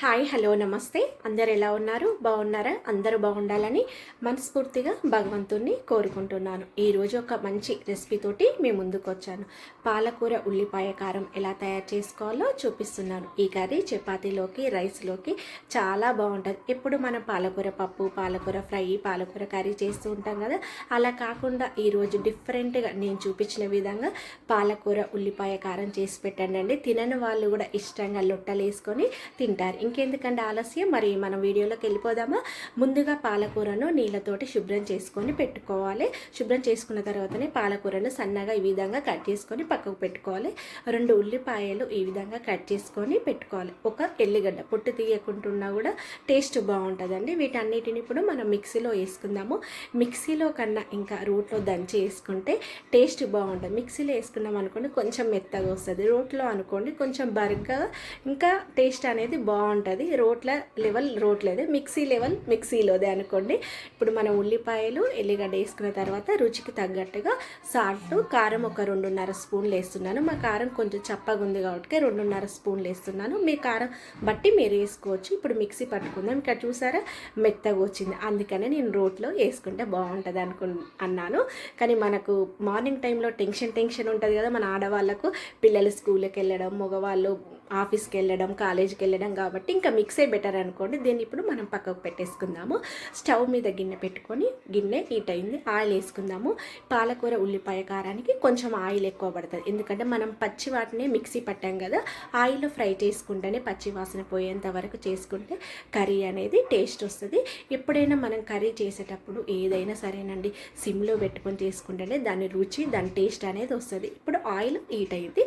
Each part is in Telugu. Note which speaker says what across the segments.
Speaker 1: హాయ్ హలో నమస్తే. అందరు ఎలా ఉన్నారు? బాగున్నారా? అందరూ బాగుండాలని మనస్ఫూర్తిగా భగవంతుణ్ణి కోరుకుంటున్నాను. ఈరోజు ఒక మంచి రెసిపీతోటి మీ ముందుకు వచ్చాను పాలకూర ఉల్లిపాయ కారం ఎలా తయారు చేసుకోవాలో చూపిస్తున్నాను. ఈ కర్రీ చపాతీలోకి రైస్లోకి చాలా బాగుంటుంది. ఎప్పుడు మనం పాలకూర పప్పు పాలకూర ఫ్రై పాలకూర కర్రీ చేస్తూ ఉంటాం కదా అలా కాకుండా ఈరోజు డిఫరెంట్గా నేను చూపించిన విధంగా పాలకూర ఉల్లిపాయ కారం చేసి పెట్టండి తినని వాళ్ళు కూడా ఇష్టంగా లొట్టలు వేసుకొని తింటారు. ఇంకెందుకంటే ఆలస్యం? మరి మనం వీడియోలోకి వెళ్ళిపోదామా? ముందుగా పాలకూరను నీళ్ళతోటి శుభ్రం చేసుకొని పెట్టుకోవాలి. శుభ్రం చేసుకున్న తర్వాతనే పాలకూరను సన్నగా ఈ విధంగా కట్ చేసుకొని పక్కకు పెట్టుకోవాలి. రెండు ఉల్లిపాయలు ఈ విధంగా కట్ చేసుకొని పెట్టుకోవాలి. ఒక ఎల్లిగడ్డ పొట్టు తీయకుంటున్నా కూడా టేస్ట్ బాగుంటుందండి. వీటన్నిటిని ఇప్పుడు మనం మిక్సీలో వేసుకుందాము. మిక్సీలో కన్నా ఇంకా రోట్లో దంచి వేసుకుంటే టేస్ట్ బాగుంటుంది. మిక్సీలో వేసుకున్నాం అనుకోండి కొంచెం మెత్తగా వస్తుంది. రోట్లో అనుకోండి కొంచెం బర్గా ఇంకా టేస్ట్ అనేది బాగుంటుంది. రోట్ల లెవెల్ రోట్లేదే మిక్సీ లెవెల్ మిక్సీలోదే అనుకోండి. ఇప్పుడు మనం ఉల్లిపాయలు ఎల్లిగడ్డ వేసుకున్న తర్వాత రుచికి తగ్గట్టుగా సాల్ట్ కారం ఒక రెండున్నర స్పూన్లు వేస్తున్నాను. మా కారం కొంచెం చప్పగా ఉంది కాబట్టి రెండున్నర స్పూన్లు వేస్తున్నాను. మీ కారం బట్టి మీరు వేసుకోవచ్చు. ఇప్పుడు మిక్సీ పట్టుకుందాం. ఇక్కడ చూసారా? మెత్తగా వచ్చింది. అందుకనే నేను రోట్లో వేసుకుంటే బాగుంటుంది అనుకు అన్నాను. కానీ మనకు మార్నింగ్ టైంలో టెన్షన్ టెన్షన్ ఉంటుంది కదా మన ఆడవాళ్ళకు. పిల్లలు స్కూల్కి వెళ్ళడం మగవాళ్ళు ఆఫీస్కి వెళ్ళడం కాలేజీకి వెళ్ళడం కాబట్టి ఇంకా మిక్సే బెటర్ అనుకోండి. దీన్ని ఇప్పుడు మనం పక్కకు పెట్టేసుకుందాము. స్టవ్ మీద గిన్నె పెట్టుకొని గిన్నె హీట్ అయింది. ఆయిల్ వేసుకుందాము. పాలకూర ఉల్లిపాయ కారానికి కొంచెం ఆయిల్ ఎక్కువ పడుతుంది. ఎందుకంటే మనం పచ్చి వాటిని మిక్సీ పట్టాం కదా ఆయిల్ ఫ్రై చేసుకుంటేనే పచ్చి వాసన పోయేంత వరకు చేసుకుంటే కర్రీ అనేది టేస్ట్ వస్తుంది. ఎప్పుడైనా మనం కర్రీ చేసేటప్పుడు ఏదైనా సరేనండి సిమ్లో పెట్టుకొని చేసుకుంటేనే దాని రుచి దాని టేస్ట్ అనేది వస్తుంది. ఇప్పుడు ఆయిల్ హీట్ అయింది.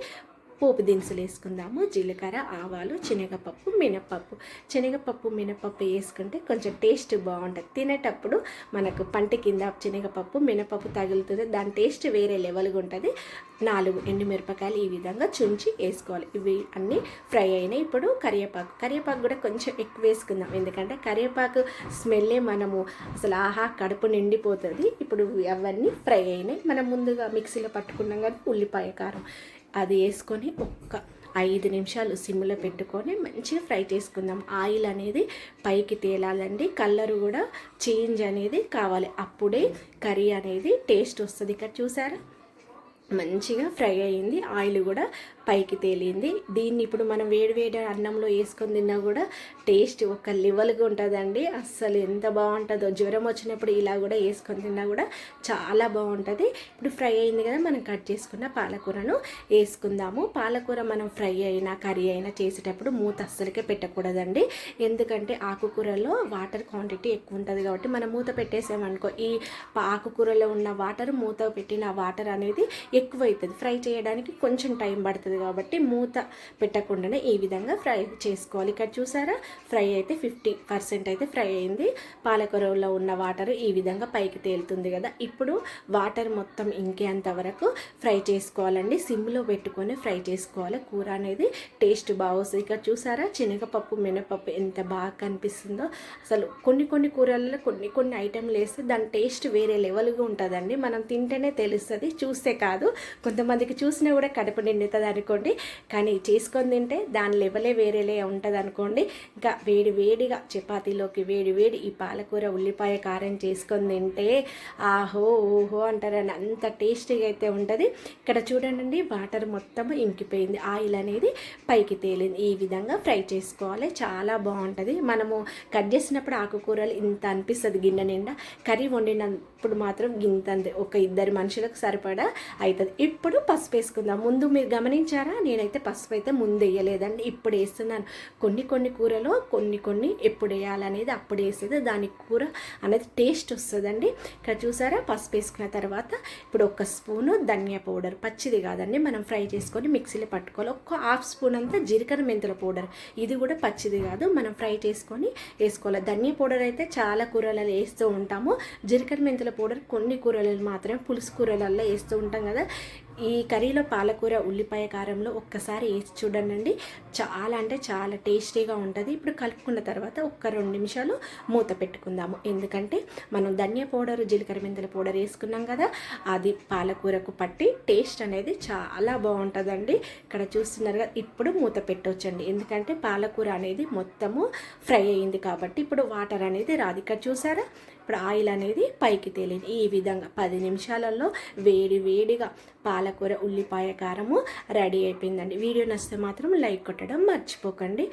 Speaker 1: పోపు దినుసులు వేసుకుందాము జీలకర్ర ఆవాలు శనగపప్పు మినపప్పు శనగపప్పు మినపప్పు వేసుకుంటే కొంచెం టేస్ట్ బాగుంటుంది. తినేటప్పుడు మనకు పంట కింద శనగపప్పు మినపప్పు తగులుతుంది. దాని టేస్ట్ వేరే లెవెల్గా ఉంటుంది. నాలుగు ఎండుమిరపకాయలు ఈ విధంగా చుంచి వేసుకోవాలి. ఇవి అన్నీ ఫ్రై అయినాయి. ఇప్పుడు కరివేపాకు. కరివేపాకు కూడా కొంచెం ఎక్కువ వేసుకుందాం. ఎందుకంటే కరివేపాకు స్మెల్లే మనము అసలు ఆహా కడుపు నిండిపోతుంది. ఇప్పుడు అవన్నీ ఫ్రై అయినాయి. మనం ముందుగా మిక్సీలో పట్టుకున్నాం కదా ఉల్లిపాయ కారం. అది వేసుకొని ఒక్క ఐదు నిమిషాలు సిమ్లో పెట్టుకొని మంచిగా ఫ్రై చేసుకుందాం. ఆయిల్ అనేది పైకి తేలాలండి. కలర్ కూడా చేంజ్ అనేది కావాలి. అప్పుడే కర్రీ అనేది టేస్ట్ వస్తుంది. ఇక్కడ చూసారా? మంచిగా ఫ్రై అయ్యింది ఆయిల్ కూడా పైకి తేలింది. దీన్ని ఇప్పుడు మనం వేడి వేడి అన్నంలో వేసుకొని తిన్నా కూడా టేస్ట్ ఒక లెవెల్గా ఉంటుందండి. అస్సలు ఎంత బాగుంటుందో. జ్వరం వచ్చినప్పుడు ఇలా కూడా వేసుకొని తిన్నా కూడా చాలా బాగుంటుంది. ఇప్పుడు ఫ్రై అయింది కదా మనం కట్ చేసుకున్న పాలకూరను వేసుకుందాము. పాలకూర మనం ఫ్రై అయినా కర్రీ అయినా చేసేటప్పుడు మూత అస్సలకే పెట్టకూడదండి. ఎందుకంటే ఆకుకూరలో వాటర్ క్వాంటిటీ ఎక్కువ ఉంటుంది కాబట్టి మనం మూత పెట్టేసామనుకో ఈ ఆకుకూరలో ఉన్న వాటర్ మూత పెట్టిన వాటర్ అనేది ఎక్కువ అవుతుంది ఫ్రై చేయడానికి కొంచెం టైం పడుతుంది. కాబట్టి మూత పెట్టకుండానే ఈ విధంగా ఫ్రై చేసుకోవాలి. ఇక్కడ చూసారా? ఫ్రై అయితే ఫిఫ్టీ పర్సెంట్ అయితే ఫ్రై అయింది. పాలకూరలో ఉన్న వాటర్ ఈ విధంగా పైకి తేలుతుంది కదా. ఇప్పుడు వాటర్ మొత్తం ఇంకేంత వరకు ఫ్రై చేసుకోవాలండి? సిమ్లో పెట్టుకొని ఫ్రై చేసుకోవాలి. కూర అనేది టేస్ట్ బాగొస్తుంది ఇక్కడ చూసారా? శనగపప్పు మినపప్పు ఎంత బాగా కనిపిస్తుందో. అసలు కొన్ని కొన్ని కూరలలో కొన్ని కొన్ని ఐటెంలు వేస్తే దాని టేస్ట్ వేరే లెవెల్గా ఉంటుందండి. మనం తింటేనే తెలుస్తుంది చూస్తే కాదు. కొంతమందికి చూసినా కూడా కడుపు నిండుతుంది అనుకోండి కానీ చేసుకొని తింటే దాని లెవలే వేరేలే ఉంటుంది అనుకోండి ఇంకా వేడి వేడిగా చపాతీలోకి వేడి వేడి ఈ పాలకూర ఉల్లిపాయ కారం చేసుకొని తింటే ఆహో ఓహో అంటారని అంత టేస్టీగా అయితే ఉంటుంది. ఇక్కడ చూడండి వాటర్ మొత్తం ఇంకిపోయింది. ఆయిల్ అనేది పైకి తేలింది. ఈ విధంగా ఫ్రై చేసుకోవాలి. చాలా బాగుంటుంది. మనము కట్ చేసినప్పుడు ఆకుకూరలు ఇంత అనిపిస్తుంది గిన్నె నిండా. కర్రీ వండినప్పుడు మాత్రం గింత ఒక ఇద్దరు మనుషులకు సరిపడా అవుతుంది ఇప్పుడు పసుపు వేసుకుందాం. ముందు మీరు గమనించి గమనించారా నేనైతే పసుపు అయితే ముందు వేయలేదండి ఇప్పుడు వేస్తున్నాను. కొన్ని కొన్ని కూరలో కొన్ని కొన్ని ఎప్పుడు వేయాలనేది అప్పుడు వేసేది. దాని కూర అనేది టేస్ట్ వస్తుందండి. ఇక్కడ చూసారా? పసుపు వేసుకున్న తర్వాత ఇప్పుడు ఒక స్పూను ధనియా పౌడర్. పచ్చిది కాదండి. మనం ఫ్రై చేసుకొని మిక్సీలో పట్టుకోవాలి. ఒక హాఫ్ స్పూన్ అంతా జీలకర్ర మెంతుల పౌడర్. ఇది కూడా పచ్చిది కాదు. మనం ఫ్రై చేసుకొని వేసుకోవాలి. ధనియా పౌడర్ అయితే చాలా కూరలలో వేస్తూ ఉంటాము. జీలకర్ర మెంతుల పౌడర్ కొన్ని కూరలలో మాత్రమే పులుసు కూరలలో వేస్తూ ఉంటాం కదా. ఈ కర్రీలో పాలకూర ఉల్లిపాయ కారంలో ఒక్కసారి వేసి చూడండి చాలా అంటే చాలా టేస్టీగా ఉంటుంది. ఇప్పుడు కలుపుకున్న తర్వాత ఒక్క రెండు నిమిషాలు మూత పెట్టుకుందాము. ఎందుకంటే మనం ధనియా పౌడర్ జీలకర్ర మెంతుల పౌడర్ వేసుకున్నాం కదా అది పాలకూరకు పట్టి టేస్ట్ అనేది చాలా బాగుంటుందండి. ఇక్కడ చూస్తున్నారు కదా ఇప్పుడు మూత పెట్టవచ్చండి ఎందుకంటే పాలకూర అనేది మొత్తము ఫ్రై అయింది కాబట్టి ఇప్పుడు వాటర్ అనేది రాదు. ఇక్కడ చూసారా? ఇప్పుడు ఆయిల్ అనేది పైకి తేలింది. ఈ విధంగా పది నిమిషాలలో వేడి వేడిగా పాలకూర ఉల్లిపాయ కారము రెడీ అయిపోయిందండి. వీడియో నచ్చితే మాత్రం లైక్ కొట్టడం మర్చిపోకండి.